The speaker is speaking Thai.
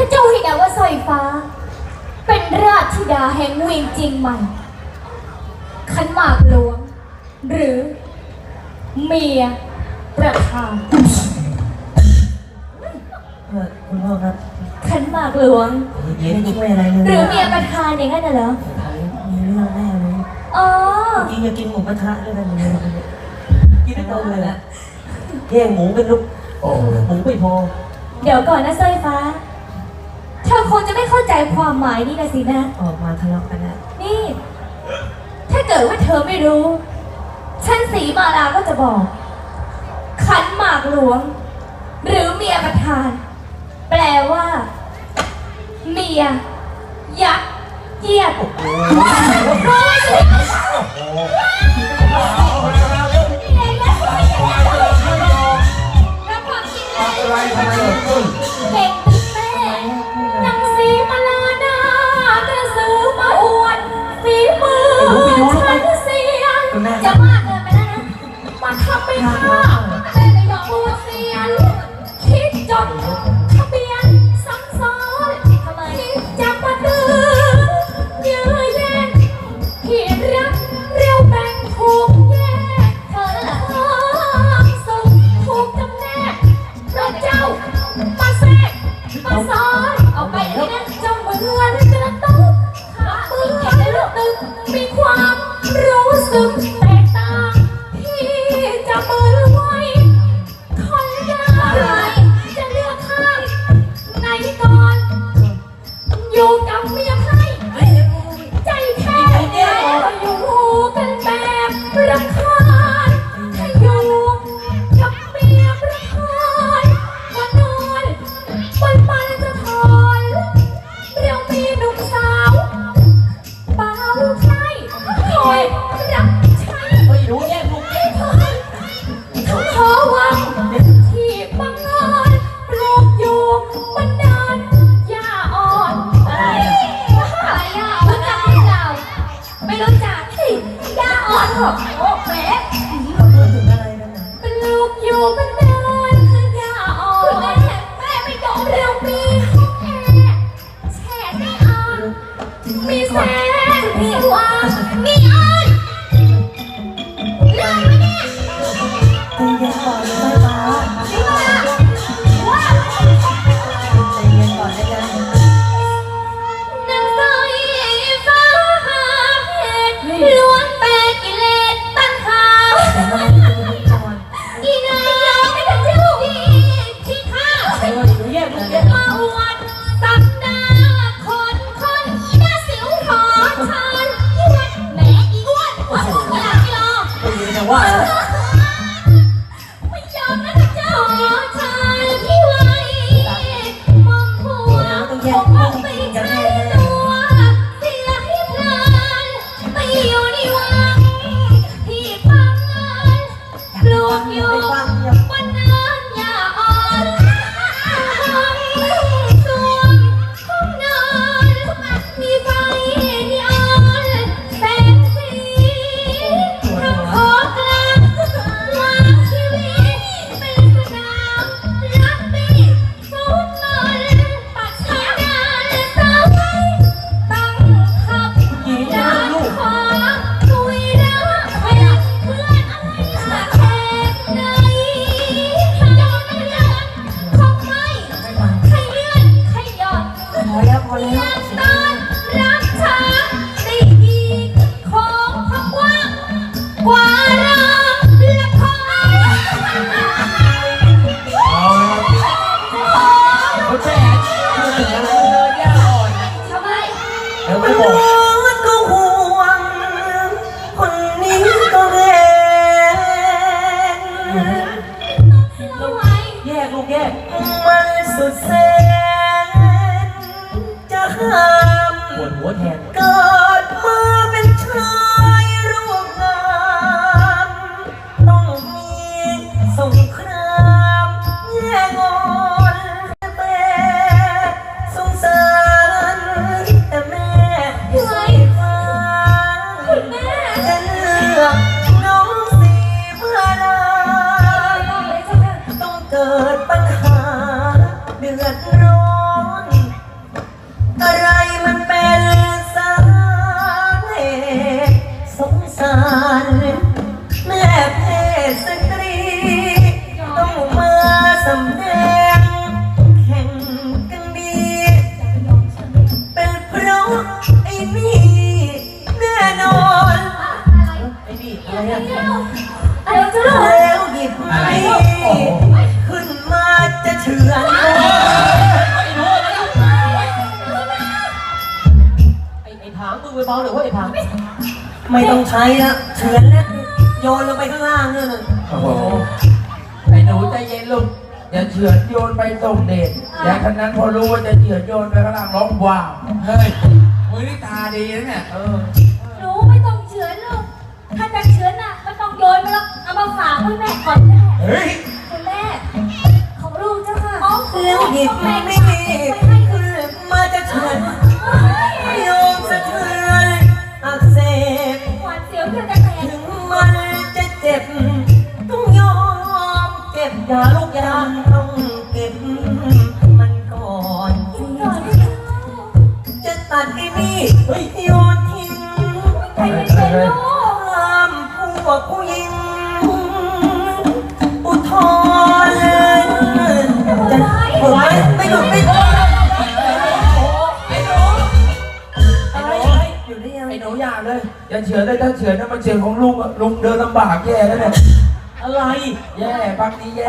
ถ้าเจ้าให้เดาว่าสร้อยฟ้า เป็นราชธิดาแห่งเวียงจริงใหม่ ขันหมากหลวง หรือ เมียประธานคุณพ่อครับขันหมากหลวงหรือเมียประธานอย่างนั้นน่ะเหรอ มีเรื่องแน่เลยอ๋อ จริงจะกินหมูกระทะด้วยกันเลยกินด้วยกัเลยแหละแย่งหมูกันลูกโอ้หมูไม่พอ เดี๋ยวก่อนนะสร้อยฟ้า เธอคงจะไม่เข้าใจความหมายนี่นะสินะ ออกมาทะเลาะกันนะนี่ ถ้าเกิดว่าเธอไม่รู้ ฉันสีมาลาก็จะบอก ขันหมากหลวง หรือเมียประธาน แปลว่า เมีย ยักษ์เกียรติ ค่ะแต่อย่าพูเสียนคิดจนทะเบียนซ้ำซ้อนคิดจะมาดื้อยื้อแย่งผิดรักเร็วแบ่งถูแยกเธอความสุขถูกจำแนกเพรเจ้ามาแทรกมาซ้อน Oh. 哇。 ไม่ต้องใช้ละเฉือนแล้วโยนลงไปข้างล่างนั่นน่ะโอ้โหไอ้หนูใจเย็นลูกอย่าเฉือนโยนไปส่งเดชอย่าฉะนั้นพอรู้ว่าจะเฉือนโยนไปข้างล่างร้องว้าวเฮ้ยมือนี่ตาดีนะเนี่ยเออหนูไม่ต้องเฉือนลูกถ้าจะเฉือนน่ะไม่ต้องโยนมาหรอกเอามาฝากคุณแม่ก่อนแม่เฮ้ยคุณแม่ของลูกเจ้าค่ะแล้วหยิบแม่ ตัดไอ้นี่โยนทิ้งใจเย็นๆลูกห้ามพวกผู้หญิง อุทธรณ์จะโอ้ยไม่หยุดไม่หยุดไอ้หนูไหนูอยู่ได้ยังไอ้หนูอย่าเลย อย่าเฉือนเลยถ้าเฉือนนั่นมันเฉือนของลุงอะลุงเดินลำบากแย่แล้วเนี่ยอะไร แย่บางทีแย่